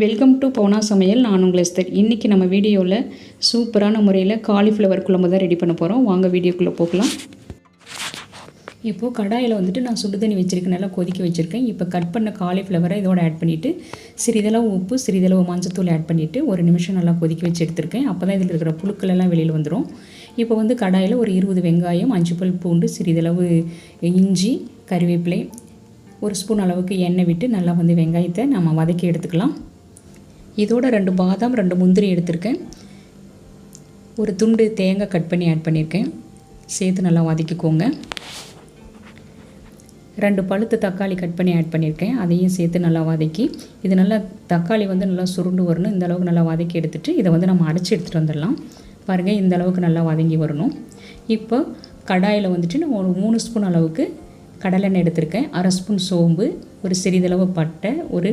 Welcome to பவுனா சமையல் நான் உங்கள் எஸ்தர் இன்றைக்கி நம்ம வீடியோவில் சூப்பரான முறையில் காலிஃப்ளவர் குழம்பு தான் ரெடி பண்ண போகிறோம் வாங்க வீடியோக்குள்ளே போகலாம். இப்போது கடாயில் வந்துட்டு நான் சுடு தண்ணி வச்சுருக்கேன். நல்லா கொதிக்க வச்சுருக்கேன். இப்போ கட் பண்ண காலிஃப்ளவரை இதோட ஆட் பண்ணிவிட்டு சிறிதளவு உப்பு சிறிதளவு மஞ்சத்தூள் ஆட் பண்ணிவிட்டு ஒரு நிமிஷம் நல்லா கொதிக்க வச்சு எடுத்திருக்கேன். அப்போ தான் இதில் இருக்கிற புழுக்கள் எல்லாம் வெளியில் வந்துடும் இப்போ வந்து கடாயில் ஒரு இருபது வெங்காயம் அஞ்சு பல் பூண்டு சிறிதளவு இஞ்சி கருவேப்பிலை ஒரு ஸ்பூன் அளவுக்கு எண்ணெய் விட்டு நல்லா வந்து வெங்காயத்தை நம்ம வதக்கி எடுத்துக்கலாம். இதோட ரெண்டு பாதாம் ரெண்டு முந்திரி எடுத்திருக்கேன். ஒரு துண்டு தேங்காய் கட் பண்ணி ஆட் பண்ணியிருக்கேன் சேர்த்து நல்லா வதக்கிக்கோங்க. ரெண்டு பழுத்து தக்காளி கட் பண்ணி ஆட் பண்ணியிருக்கேன் அதையும் சேர்த்து நல்லா வதக்கி இது நல்லா தக்காளி வந்து நல்லா சுருண்டு வரணும். இந்த அளவுக்கு நல்லா வதக்கி எடுத்துகிட்டு இதை வந்து நம்ம அரைச்சி எடுத்துகிட்டு வந்துடலாம். பாருங்கள் இந்த அளவுக்கு நல்லா வதங்கி வரணும். இப்போ கடாயில் வந்துட்டு நான் ஒரு மூணு ஸ்பூன் அளவுக்கு கடலெண்ணெய் எடுத்திருக்கேன். அரை ஸ்பூன் சோம்பு ஒரு சிறிதளவு பட்டை ஒரு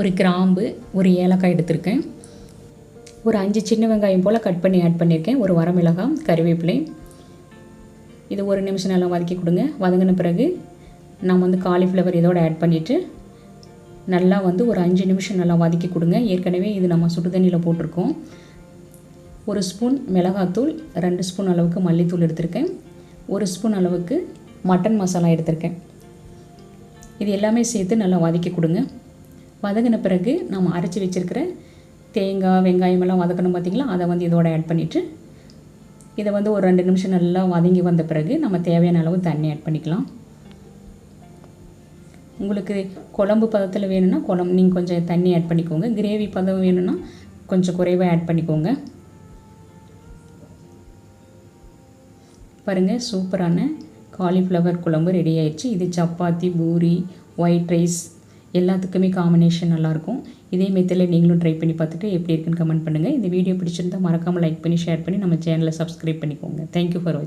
ஒரு கிராம்பு ஒரு ஏலக்காய் எடுத்திருக்கேன். ஒரு அஞ்சு சின்ன வெங்காயம் போல் கட் பண்ணி ஆட் பண்ணியிருக்கேன் ஒரு வரமிளகாய் கருவேப்பிலை. இது ஒரு நிமிஷம் நல்லா வதக்கி கொடுங்க. வதங்கின பிறகு நான் வந்து காலிஃப்ளவர் இதோடு ஆட் பண்ணிவிட்டு நல்லா வந்து ஒரு அஞ்சு நிமிஷம் நல்லா வதக்கி கொடுங்க. ஏற்கனவே இது நம்ம சுடு தண்ணியில் போட்டிருக்கோம். ஒரு ஸ்பூன் மிளகாத்தூள் ரெண்டு ஸ்பூன் அளவுக்கு மல்லித்தூள் எடுத்திருக்கேன். ஒரு ஸ்பூன் அளவுக்கு மட்டன் மசாலா எடுத்திருக்கேன். இது எல்லாமே சேர்த்து நல்லா வதக்கி கொடுங்க. வதங்கின பிறகு நம்ம அரைச்சி வச்சுருக்கிற தேங்காய் வெங்காயம் எல்லாம் வதக்கணும் பார்த்திங்களா அதை வந்து இதோட ஆட் பண்ணிவிட்டு இதை வந்து ஒரு ரெண்டு நிமிஷம் நல்லா வதங்கி வந்த பிறகு நம்ம தேவையான அளவு தண்ணி ஆட் பண்ணிக்கலாம். உங்களுக்கு குழம்பு பதத்தில் வேணும்னா குழம்பு நீங்கள் கொஞ்சம் தண்ணி ஆட் பண்ணிக்கோங்க. கிரேவி பதம் வேணும்னா கொஞ்சம் குறைவாக ஆட் பண்ணிக்கோங்க. பாருங்கள் சூப்பரான காலிஃப்ளவர் குழம்பு ரெடி ஆயிடுச்சு. இது சப்பாத்தி பூரி ஒயிட் ரைஸ் எல்லாத்துக்குமே காம்பினேஷன் நல்லாயிருக்கும் இதே மெத்தடில் நீங்களும் ட்ரை பண்ணி பார்த்துட்டு எப்படி இருக்குன்னு கமெண்ட் பண்ணுங்கள் இந்த வீடியோ பிடிச்சிருந்தால் மறக்காமல் லைக் பண்ணி ஷேர் பண்ணி நம்ம சேனலை சப்ஸ்கிரைப் பண்ணிக்கோங்க. தேங்க்யூ ஃபார் வாட்சிங்